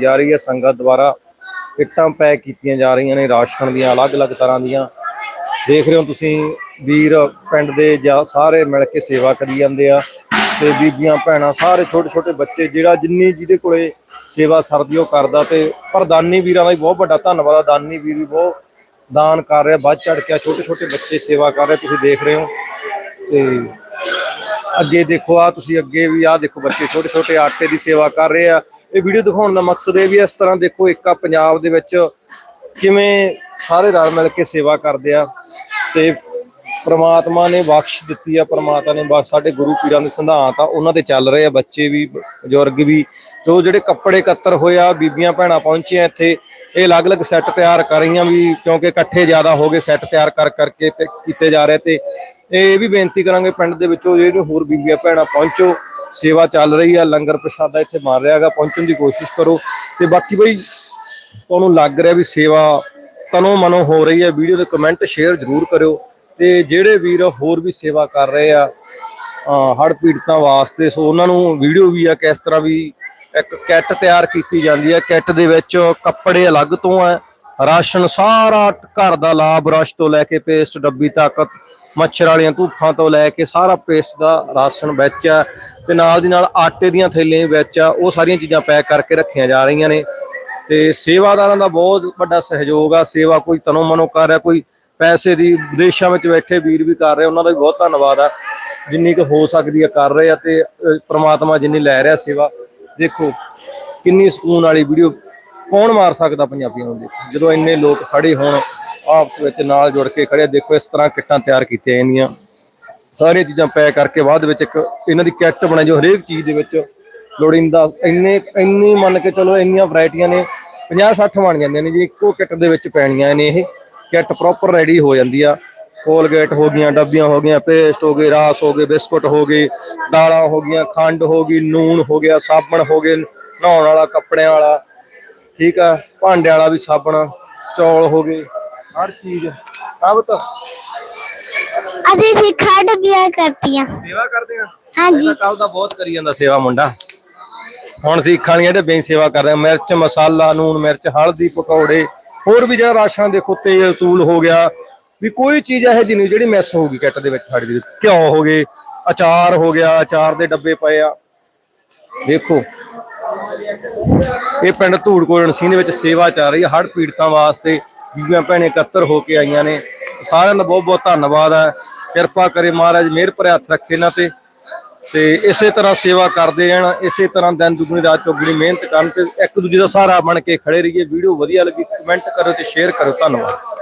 ਜਾ ਰਹੀ ਹੈ ਸੰਗਤ ਦੁਆਰਾ। ਕਿੱਟਾਂ ਪੈਕ ਕੀਤੀਆਂ ਜਾ ਰਹੀਆਂ ਨੇ, ਰਾਸ਼ਨ ਦੀਆਂ, ਅਲੱਗ-ਅਲੱਗ ਤਰ੍ਹਾਂ ਦੀਆਂ। ਦੇਖ ਰਹੇ ਹੋ ਤੁਸੀਂ, ਵੀਰ ਪਿੰਡ ਦੇ ਜਾਂ ਸਾਰੇ ਮਿਲ ਕੇ ਸੇਵਾ ਕਰੀ ਜਾਂਦੇ ਆ ਤੇ ਬੀਬੀਆਂ, ਭੈਣਾਂ, ਸਾਰੇ ਛੋਟੇ-ਛੋਟੇ ਬੱਚੇ, ਜਿਹੜਾ ਜਿੰਨੀ ਜਿਹਦੇ ਕੋਲੇ ਸੇਵਾ ਸਰਦੀ ਉਹ ਕਰਦਾ ਤੇ ਪ੍ਰਦਾਨੀ ਵੀਰਾਂ ਦਾ ਵੀ ਬਹੁਤ ਵੱਡਾ ਧੰਨਵਾਦ ਆ। ਦਾਨੀ ਵੀਰ ਵੀ ਬਹੁਤ ਦਾਨ ਕਰ ਰਿਹਾ, ਵੱਧ ਚੜ ਕੇ ਛੋਟੇ-ਛੋਟੇ ਬੱਚੇ ਸੇਵਾ ਕਰ ਰਹੇ, ਤੁਸੀਂ ਦੇਖ ਰਹੇ ਹੋ। ਤੇ ਅੱਗੇ ਦੇਖੋ ਆ ਤੁਸੀਂ ਅੱਗੇ ਵੀ ਆ ਦੇਖੋ ਬੱਚੇ ਛੋਟੇ ਛੋਟੇ ਆਟੇ ਦੀ ਸੇਵਾ ਕਰ ਰਹੇ ਆ। ਇਹ ਵੀਡੀਓ ਦਿਖਾਉਣ ਦਾ ਮਕਸਦ ਇਹ ਵੀ ਇਸ ਤਰ੍ਹਾਂ ਦੇਖੋ ਇੱਕ ਪੰਜਾਬ ਦੇ ਵਿੱਚ ਕਿਵੇਂ ਸਾਰੇ ਰਲ ਮਿਲ ਕੇ ਸੇਵਾ ਕਰਦੇ ਆ ਤੇ ਪ੍ਰਮਾਤਮਾ ਨੇ ਬਖਸ਼ ਦਿੱਤੀ ਆ, ਪ੍ਰਮਾਤਮਾ ਨੇ ਬਖਸ਼ ਸਾਡੇ ਗੁਰੂ ਪੀਰਾਂ ਦੇ ਸਿਧਾਂਤ ਆ, ਉਹਨਾਂ ਤੇ ਚੱਲ ਰਹੇ ਆ, ਬੱਚੇ ਵੀ, ਬਜ਼ੁਰਗ ਵੀ, ਜੋ ਜਿਹੜੇ ਕੱਪੜੇ ਕੱਤਰ ਹੋਏ ਆ, ਬੀਬੀਆਂ ਭੈਣਾਂ ਪਹੁੰਚੀਆਂ ਇੱਥੇ, ਇਹ ਅਲੱਗ-ਅਲੱਗ ਸੈੱਟ ਤਿਆਰ ਕਰ ਰਹੀਆਂ ਵੀ, ਕਿਉਂਕਿ ਇਕੱਠੇ ਜ਼ਿਆਦਾ ਹੋ ਗਏ ਸੈੱਟ ਤਿਆਰ ਕਰ ਕਰਕੇ ਤੇ ਕੀਤੇ ਜਾ ਰਹੇ ਤੇ, ਇਹ ਵੀ ਬੇਨਤੀ ਕਰਾਂਗੇ ਪਿੰਡ ਦੇ ਵਿੱਚੋਂ, ਜਿਹੜੇ ਹੋਰ ਬੀਬੀਆਂ ਭੈਣਾਂ ਪਹੁੰਚੋ ਸੇਵਾ ਚੱਲ ਰਹੀ ਆ, ਲੰਗਰ ਪ੍ਰਸ਼ਾਦਾ ਇੱਥੇ ਮਾਰ ਰਿਹਾਗਾ ਪਹੁੰਚਣ ਦੀ ਕੋਸ਼ਿਸ਼ ਕਰੋ। ਤੇ ਬਾਕੀ ਬਈ, ਤੁਹਾਨੂੰ ਲੱਗ ਰਿਹਾ ਵੀ ਸੇਵਾ ਤਨੋਂ ਮਨੋਂ ਹੋ ਰਹੀ ਹੈ, ਵੀਡੀਓ ਦੇ ਕਮੈਂਟ ਸ਼ੇਅਰ ਜ਼ਰੂਰ ਕਰਿਓ। ਤੇ ਜਿਹੜੇ ਵੀਰ ਹੋਰ ਵੀ ਸੇਵਾ ਕਰ ਰਹੇ ਆ ਹੜ ਪੀੜਤਾਂ ਵਾਸਤੇ, ਸੋ ਉਹਨਾਂ ਨੂੰ ਵੀਡੀਓ ਵੀ ਆ, ਕਿਸ ਤਰ੍ਹਾਂ ਵੀ ਇੱਕ ਕਿੱਟ ਤਿਆਰ ਕੀਤੀ ਜਾਂਦੀ ਹੈ। ਕਿੱਟ ਦੇ ਵਿੱਚ ਕੱਪੜੇ ਅਲੱਗ ਤੋਂ ਹੈ ਰਾਸ਼ਨ ਸਾਰਾ ਘਰ ਦਾ ਲਾਭ, ਰਸ਼ ਤੋਂ ਲੈ ਕੇ ਪੇਸਟ, ਡੱਬੀ ਤੱਕ ਮੱਛਰ ਵਾਲੀਆਂ ਧੂਫਾਂ ਤੋਂ ਲੈ ਕੇ ਸਾਰਾ ਪੇਸਟ ਦਾ ਰਾਸ਼ਨ ਵਿੱਚ ਆ ਤੇ ਨਾਲ ਦੀ ਨਾਲ ਆਟੇ ਦੀਆਂ ਥੈਲੀਆਂ ਵੀ ਵਿੱਚ ਆ ਉਹ ਸਾਰੀਆਂ ਚੀਜ਼ਾਂ ਪੈਕ ਕਰਕੇ ਰੱਖੀਆਂ ਜਾ ਰਹੀਆਂ ਨੇ। ਤੇ ਸੇਵਾਦਾਰਾਂ ਦਾ ਬਹੁਤ ਵੱਡਾ ਸਹਿਯੋਗ ਆ ਸੇਵਾ ਕੋਈ ਤਨੋ ਮਨੋ ਕਰ ਰਿਹਾ ਕੋਈ ਪੈਸੇ ਦੀ ਵਿਦੇਸ਼ਾਂ ਵਿੱਚ ਬੈਠੇ ਵੀਰ ਵੀ ਕਰ ਰਹੇ ਉਹਨਾਂ ਦਾ ਵੀ ਬਹੁਤ ਧੰਨਵਾਦ ਆ। ਜਿੰਨੀ ਕੁ ਹੋ ਸਕਦੀ ਆ ਕਰ ਰਹੇ ਆ ਤੇ ਅਹ, ਪ੍ਰਮਾਤਮਾ ਜਿੰਨੀ ਲੈ ਰਿਹਾ ਸੇਵਾ ਦੇਖੋ ਕਿੰਨੀ ਸਕੂਨ ਵਾਲੀ ਵੀਡੀਓ ਕੌਣ ਮਾਰ ਸਕਦਾ ਪੰਜਾਬੀਆਂ ਨੂੰ ਦੇਖੋ ਜਦੋਂ ਇੰਨੇ ਲੋਕ ਖੜੇ ਹੋਣ ਆਪਸ ਵਿੱਚ ਨਾਲ ਜੁੜ ਕੇ ਖੜੇ ਦੇਖੋ, ਇਸ ਤਰ੍ਹਾਂ ਕਿੱਟਾਂ ਤਿਆਰ ਕੀਤੀਆਂ ਜਾਂਦੀਆਂ। ਸਾਰੀਆਂ ਚੀਜ਼ਾਂ ਪੈਕ ਕਰਕੇ ਬਾਅਦ ਵਿੱਚ ਇੱਕ ਇਹਨਾਂ ਦੀ ਕਿੱਟ ਬਣਾਈ, ਜੋ ਹਰੇਕ ਚੀਜ਼ ਦੇ ਵਿੱਚ ਲੋੜੀਂਦਾ। ਇੰਨੇ, ਇੰਨੀ ਮੰਨ ਕੇ ਚਲੋ, ਇੰਨੀਆਂ ਵੈਰਾਈਟੀਆਂ ਨੇ। 50 60 ਬਣ ਜਾਂਦੀਆਂ ਨੇ ਜੀ। ਇੱਕੋ ਕਿੱਟ ਦੇ ਵਿੱਚ ਪੈਣੀਆਂ ਨੇ ਇਹ। ਕਿੱਟ ਪ੍ਰੋਪਰ ਰੈਡੀ ਹੋ ਜਾਂਦੀ ਆ। ਕੋਲਗੇਟ ਹੋ ਗਈਆਂ, ਡੱਬੀਆਂ ਹੋ ਗਈਆਂ ਪੇਸਟ ਹੋ ਗਏ, ਰਾਸ ਹੋ ਗਏ, ਬਿਸਕੁਟ ਹੋ ਗਏ, ਦਾਲਾਂ ਹੋ ਗਈਆਂ, ਖੰਡ ਹੋ ਗਈ ਨੂਨ ਹੋ ਗਿਆ, ਸਾਬਣ ਹੋ ਗਏ, ਨਹਾਉਣ ਵਾਲਾ, ਕੱਪੜਿਆਂ ਵਾਲਾ। ਠੀਕ ਆ। ਭਾਂਡਿਆਂ ਵਾਲਾ ਵੀ ਸਾਬਣ, ਚੌਲ ਹੋ ਗਏ। ਹਰ ਚੀਜ਼। ਸਭ ਤਾਂ ਅਸੀਂ ਸਿੱਖਾ ਡੱਬੀਆਂ ਕਰਤੀਆਂ। ਸੇਵਾ ਕਰਦੇ ਆ? ਹਾਂਜੀ। ਕੱਲ ਦਾ ਬਹੁਤ ਕਰੀ ਜਾਂਦਾ ਸੇਵਾ ਮੁੰਡਾ। ਹੁਣ ਸਿੱਖਾਂ ਵਾਲੀਆਂ ਢੱਬੇ ਸੇਵਾ ਕਰ ਰਹੇ ਆ ਮਿਰਚ ਮਸਾਲਾ ਨੂਨ ਮਿਰਚ ਹਲਦੀ ਪਕੌੜੇ ਹੋਰ ਵੀ ਜਿਹੜਾ ਰਾਸ਼ਨ ਦੇਖੋ ਤੇਲ ਤੂਲ ਹੋ ਗਿਆ ਵੀ ਕੋਈ ਚੀਜ਼ ਇਹੋ ਜਿਹੀ ਨਹੀਂ ਜਿਹੜੀ ਮਿਸ ਹੋਊਗੀ ਕਿੱਟ ਦੇ ਵਿੱਚ ਸਾਡੀ ਦੇ। ਘਿਓ ਹੋ ਗਏ ਅਚਾਰ ਹੋ ਗਿਆ ਅਚਾਰ ਦੇ ਡੱਬੇ ਪਏ ਆ। ਦੇਖੋ ਇਹ ਪਿੰਡ ਧੂੜਕੋਟ ਨਸੀਂ ਦੇ ਵਿੱਚ ਸੇਵਾ ਚੱਲ ਰਹੀ ਹੈ। ਹੜ੍ਹ ਪੀੜਤਾਂ ਵਾਸਤੇ ਬੀਬੀਆਂ ਭੈਣੇ ਇਕੱਤਰ ਹੋ ਕੇ ਆਈਆਂ ਨੇ। ਸਾਰਿਆਂ ਦਾ ਬਹੁਤ ਬਹੁਤ ਧੰਨਵਾਦ ਹੈ। ਕਿਰਪਾ ਕਰੇ ਮਹਾਰਾਜ, ਮਿਹਰ ਭਰਿਆ ਹੱਥ ਰੱਖੇ ਇਹਨਾਂ ਤੇ। ਤੇ ਇਸੇ ਤਰ੍ਹਾਂ ਸੇਵਾ ਕਰਦੇ ਰਹਿਣ, ਇਸੇ ਤਰ੍ਹਾਂ ਦਿਨ ਦੁਗਣੀ, ਰਾਤ ਚੌਗਣੀ ਮਿਹਨਤ ਕਰਨ ਤੇ ਇੱਕ ਦੂਜੇ ਦਾ ਸਹਾਰਾ ਬਣ ਕੇ ਖੜੇ ਰਹੀਏ। ਵੀਡੀਓ ਵਧੀਆ ਲੱਗੀ ਕਮੈਂਟ ਕਰੋ ਤੇ ਸ਼ੇਅਰ ਕਰੋ। ਧੰਨਵਾਦ।